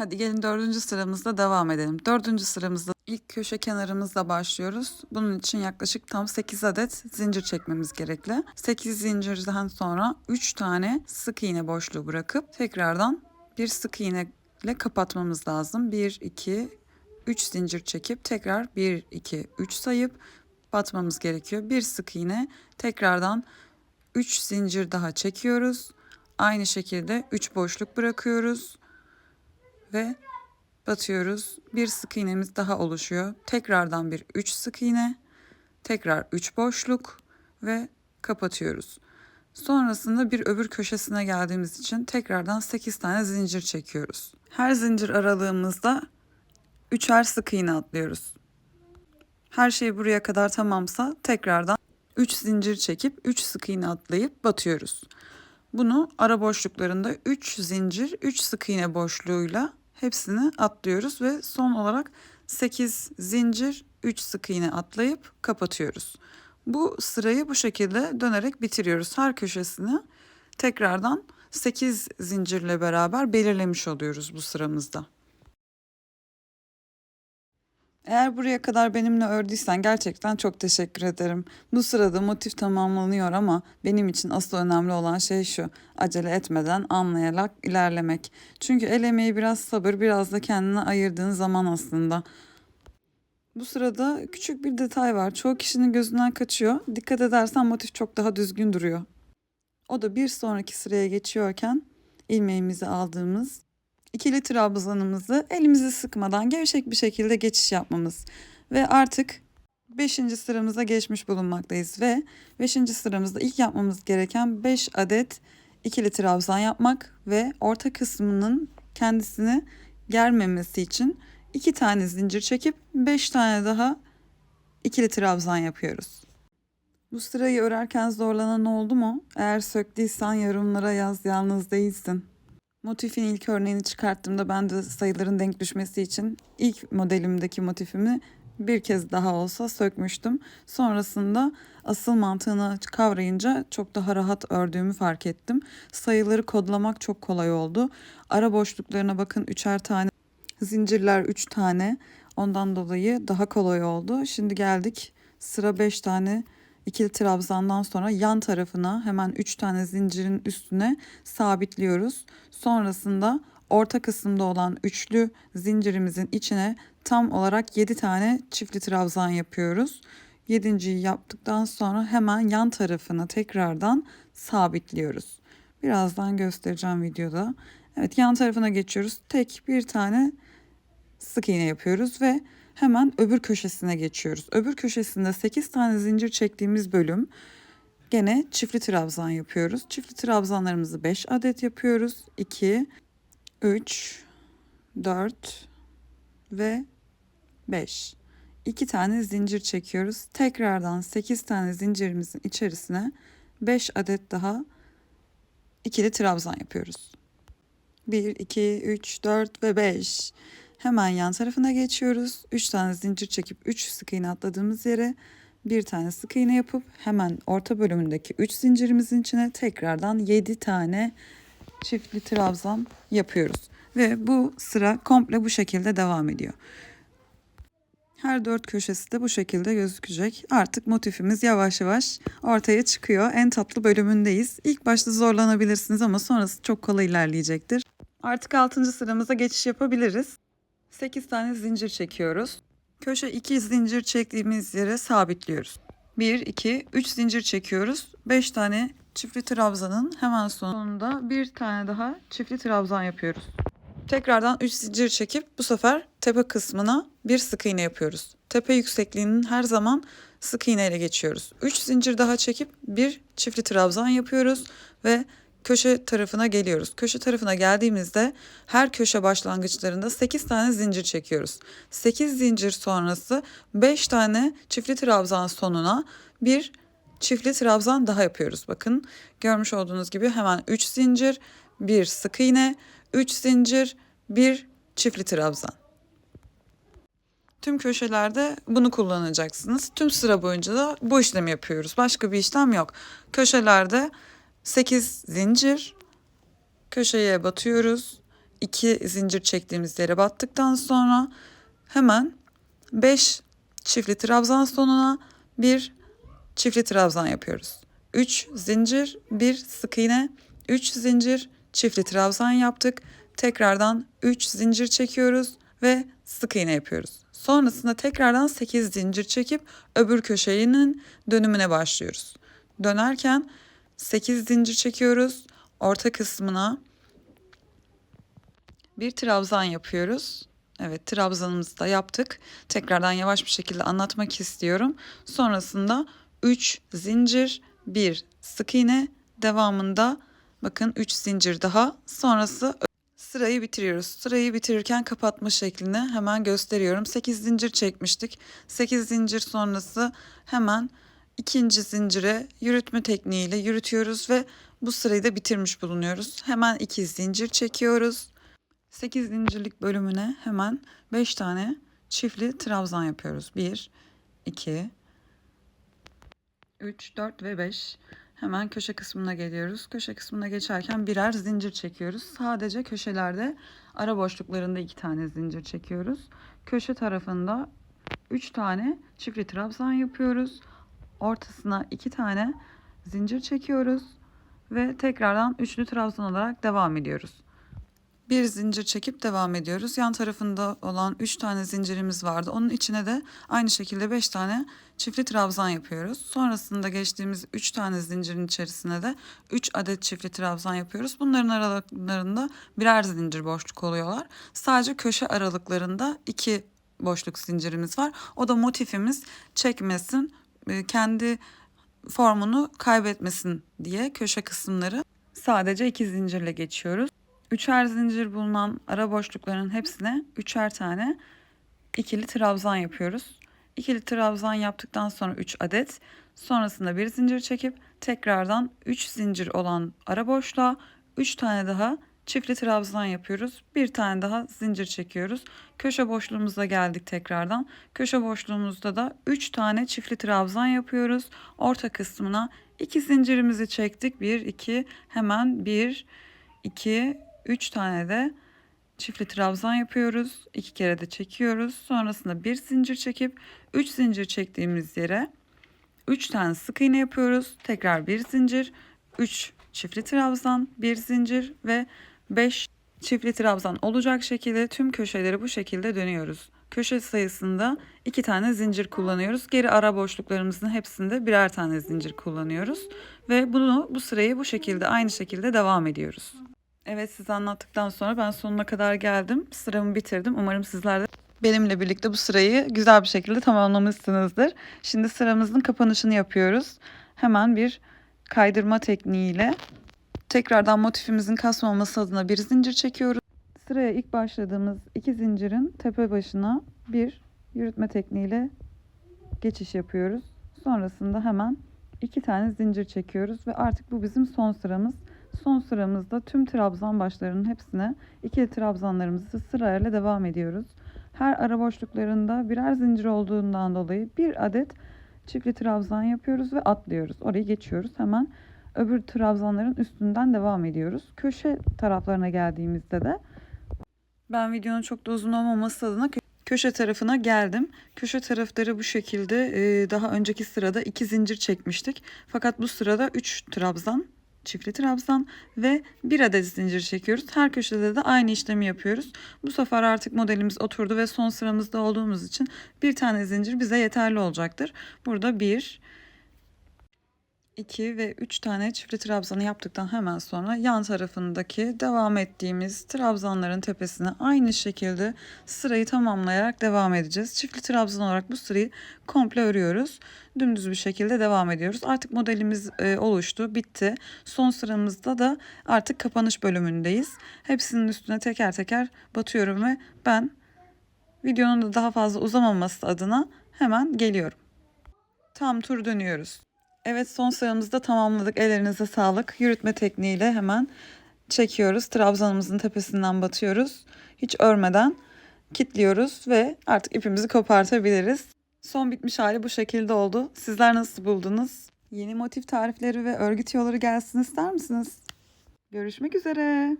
Hadi gelin dördüncü sıramızda devam edelim. Dördüncü sıramızda ilk köşe kenarımızla başlıyoruz. Bunun için yaklaşık tam 8 adet zincir çekmemiz gerekli. 8 zincirden sonra 3 tane sık iğne boşluğu bırakıp tekrardan bir sık iğne ile kapatmamız lazım. 1, 2, 3 zincir çekip tekrar 1, 2, 3 sayıp batmamız gerekiyor. Bir sık iğne tekrardan 3 zincir daha çekiyoruz. Aynı şekilde 3 boşluk bırakıyoruz ve batıyoruz. Bir sık iğnemiz daha oluşuyor. Tekrardan bir 3 sık iğne, tekrar 3 boşluk ve kapatıyoruz. Sonrasında bir öbür köşesine geldiğimiz için tekrardan 8 tane zincir çekiyoruz. Her zincir aralığımızda üçer sık iğne atlıyoruz. Her şey buraya kadar tamamsa tekrardan 3 zincir çekip 3 sık iğne atlayıp batıyoruz. Bunu ara boşluklarında 3 zincir 3 sık iğne boşluğuyla hepsini atlıyoruz ve son olarak 8 zincir 3 sık iğne atlayıp kapatıyoruz. Bu sırayı bu şekilde dönerek bitiriyoruz. Her köşesini tekrardan 8 zincirle beraber belirlemiş oluyoruz bu sıramızda. Eğer buraya kadar benimle ördüysen gerçekten çok teşekkür ederim. Bu sırada motif tamamlanıyor ama benim için asıl önemli olan şey şu. Acele etmeden anlayarak ilerlemek. Çünkü el emeği biraz sabır, biraz da kendine ayırdığın zaman aslında. Bu sırada küçük bir detay var. Çoğu kişinin gözünden kaçıyor. Dikkat edersen motif çok daha düzgün duruyor. O da bir sonraki sıraya geçiyorken ilmeğimizi aldığımız ikili trabzanımızı elimizi sıkmadan gevşek bir şekilde geçiş yapmamız ve artık 5. sıramıza geçmiş bulunmaktayız ve 5. sıramızda ilk yapmamız gereken 5 adet ikili trabzan yapmak ve orta kısmının kendisini germemesi için 2 tane zincir çekip 5 tane daha ikili trabzan yapıyoruz. Bu sırayı örerken zorlanan oldu mu? Eğer söktüysen yorumlara yaz yalnız değilsin. Motifin ilk örneğini çıkarttığımda ben de sayıların denk düşmesi için ilk modelimdeki motifimi bir kez daha olsa sökmüştüm. Sonrasında asıl mantığını kavrayınca çok daha rahat ördüğümü fark ettim. Sayıları kodlamak çok kolay oldu. Ara boşluklarına bakın üçer tane, zincirler üç tane. Ondan dolayı daha kolay oldu. Şimdi geldik sıra beş tane ikili trabzandan sonra yan tarafına hemen 3 tane zincirin üstüne sabitliyoruz. Sonrasında orta kısımda olan üçlü zincirimizin içine tam olarak 7 tane çiftli trabzan yapıyoruz. Yedinciyi yaptıktan sonra hemen yan tarafını tekrardan sabitliyoruz. Birazdan göstereceğim videoda. Evet yan tarafına geçiyoruz. Tek bir tane sık iğne yapıyoruz ve hemen öbür köşesine geçiyoruz. Öbür köşesinde 8 tane zincir çektiğimiz bölüm gene çiftli trabzan yapıyoruz. Çiftli trabzanlarımızı 5 adet yapıyoruz. 2, 3, 4 ve 5. 2 tane zincir çekiyoruz. Tekrardan 8 tane zincirimizin içerisine 5 adet daha ikili trabzan yapıyoruz. 1, 2, 3, 4 ve 5. Hemen yan tarafına geçiyoruz. 3 tane zincir çekip 3 sık iğne atladığımız yere bir tane sık iğne yapıp hemen orta bölümündeki 3 zincirimizin içine tekrardan 7 tane çiftli trabzan yapıyoruz. Ve bu sıra komple bu şekilde devam ediyor. Her dört köşesi de bu şekilde gözükecek. Artık motifimiz yavaş yavaş ortaya çıkıyor. En tatlı bölümündeyiz. İlk başta zorlanabilirsiniz ama sonrası çok kolay ilerleyecektir. Artık 6. sıramıza geçiş yapabiliriz. 8 tane zincir çekiyoruz. Köşe 2 zincir çektiğimiz yere sabitliyoruz. 1, 2, 3 zincir çekiyoruz. 5 tane çiftli trabzanın hemen sonunda bir tane daha çiftli trabzan yapıyoruz. Tekrardan 3 zincir çekip bu sefer tepe kısmına bir sık iğne yapıyoruz. Tepe yüksekliğinin her zaman sık iğne ile geçiyoruz. 3 zincir daha çekip bir çiftli trabzan yapıyoruz ve köşe tarafına geliyoruz. Köşe tarafına geldiğimizde her köşe başlangıçlarında 8 tane zincir çekiyoruz. 8 zincir sonrası 5 tane çiftli trabzan sonuna bir çiftli trabzan daha yapıyoruz. Bakın görmüş olduğunuz gibi hemen 3 zincir, bir sık iğne, 3 zincir, bir çiftli trabzan. Tüm köşelerde bunu kullanacaksınız. Tüm sıra boyunca da bu işlemi yapıyoruz. Başka bir işlem yok. Köşelerde 8 zincir köşeye batıyoruz. 2 zincir çektiğimiz yere battıktan sonra hemen 5 çiftli trabzan sonuna bir çiftli trabzan yapıyoruz. 3 zincir, 1 sık iğne, 3 zincir, çiftli trabzan yaptık. Tekrardan 3 zincir çekiyoruz ve sık iğne yapıyoruz. Sonrasında tekrardan 8 zincir çekip öbür köşenin dönümüne başlıyoruz. Dönerken 8 zincir çekiyoruz. Orta kısmına bir trabzan yapıyoruz. Evet trabzanımızı da yaptık. Tekrardan yavaş bir şekilde anlatmak istiyorum. Sonrasında 3 zincir, 1 sık iğne devamında bakın 3 zincir daha. Sonrası sırayı bitiriyoruz. Sırayı bitirirken kapatma şeklini hemen gösteriyorum. 8 zincir çekmiştik. 8 zincir sonrası hemen ikinci zincire yürütme tekniğiyle yürütüyoruz ve bu sırayı da bitirmiş bulunuyoruz. Hemen 2 zincir çekiyoruz. 8 zincirlik bölümüne hemen 5 tane çiftli trabzan yapıyoruz. 1, 2, 3, 4 ve 5. Hemen köşe kısmına geliyoruz. Köşe kısmına geçerken birer zincir çekiyoruz. Sadece köşelerde ara boşluklarında 2 tane zincir çekiyoruz. Köşe tarafında 3 tane çiftli trabzan yapıyoruz. Ortasına 2 tane zincir çekiyoruz ve tekrardan üçlü trabzan olarak devam ediyoruz. Bir zincir çekip devam ediyoruz. Yan tarafında olan 3 tane zincirimiz vardı. Onun içine de aynı şekilde 5 tane çiftli trabzan yapıyoruz. Sonrasında geçtiğimiz 3 tane zincirin içerisine de 3 adet çiftli trabzan yapıyoruz. Bunların aralıklarında birer zincir boşluk oluyorlar. Sadece köşe aralıklarında 2 boşluk zincirimiz var. O da motifimiz çekmesin, kendi formunu kaybetmesin diye köşe kısımları sadece iki zincirle geçiyoruz. Üçer zincir bulunan ara boşlukların hepsine üçer tane ikili trabzan yapıyoruz. İkili trabzan yaptıktan sonra 3 adet. Sonrasında bir zincir çekip tekrardan 3 zincir olan ara boşluğa 3 tane daha çiftli trabzan yapıyoruz. Bir tane daha zincir çekiyoruz. Köşe boşluğumuza geldik tekrardan. Köşe boşluğumuzda da 3 tane çiftli trabzan yapıyoruz. Orta kısmına 2 zincirimizi çektik. 1 2 hemen 1 2 3 tane de çiftli trabzan yapıyoruz. 2 kere de çekiyoruz. Sonrasında bir zincir çekip 3 zincir çektiğimiz yere 3 tane sık iğne yapıyoruz. Tekrar bir zincir, 3 çiftli trabzan, bir zincir ve 5 çiftli trabzan olacak şekilde tüm köşeleri bu şekilde dönüyoruz. Köşe sayısında 2 tane zincir kullanıyoruz. Geri ara boşluklarımızın hepsinde birer tane zincir kullanıyoruz. Ve bunu bu sırayı bu şekilde aynı şekilde devam ediyoruz. Evet size anlattıktan sonra ben sonuna kadar geldim. Sıramı bitirdim. Umarım sizler de benimle birlikte bu sırayı güzel bir şekilde tamamlamışsınızdır. Şimdi sıramızın kapanışını yapıyoruz. Hemen bir kaydırma tekniğiyle tekrardan motifimizin kasmaması adına bir zincir çekiyoruz. Sıraya ilk başladığımız iki zincirin tepe başına bir yürütme tekniğiyle geçiş yapıyoruz. Sonrasında hemen iki tane zincir çekiyoruz ve artık bu bizim son sıramız. Son sıramızda tüm trabzan başlarının hepsine ikili trabzanlarımızı sırayla devam ediyoruz. Her ara boşluklarında birer zincir olduğundan dolayı bir adet çiftli trabzan yapıyoruz ve atlıyoruz. Orayı geçiyoruz. Hemen öbür trabzanların üstünden devam ediyoruz. Köşe taraflarına geldiğimizde de ben videonun çok da uzun olmaması adına kö- köşe tarafına geldim. Köşe tarafları bu şekilde e, daha önceki sırada iki zincir çekmiştik. Fakat bu sırada 3 trabzan çiftli trabzan ve bir adet zincir çekiyoruz. Her köşede de aynı işlemi yapıyoruz. Bu sefer artık modelimiz oturdu ve son sıramızda olduğumuz için bir tane zincir bize yeterli olacaktır. Burada bir, 2 ve 3 tane çiftli trabzanı yaptıktan hemen sonra yan tarafındaki devam ettiğimiz trabzanların tepesine aynı şekilde sırayı tamamlayarak devam edeceğiz. Çiftli trabzan olarak bu sırayı komple örüyoruz. Dümdüz bir şekilde devam ediyoruz. Artık modelimiz e, oluştu, bitti. Son sıramızda da artık kapanış bölümündeyiz. Hepsinin üstüne teker teker batıyorum ve ben videonun da daha fazla uzamaması adına hemen geliyorum. Tam tur dönüyoruz. Evet son sıramızda tamamladık. Ellerinize sağlık. Yürütme tekniğiyle hemen çekiyoruz. Trabzanımızın tepesinden batıyoruz. Hiç örmeden kilitliyoruz ve artık ipimizi kopartabiliriz. Son bitmiş hali bu şekilde oldu. Sizler nasıl buldunuz? Yeni motif tarifleri ve örgü tüyoları gelsin ister misiniz? Görüşmek üzere.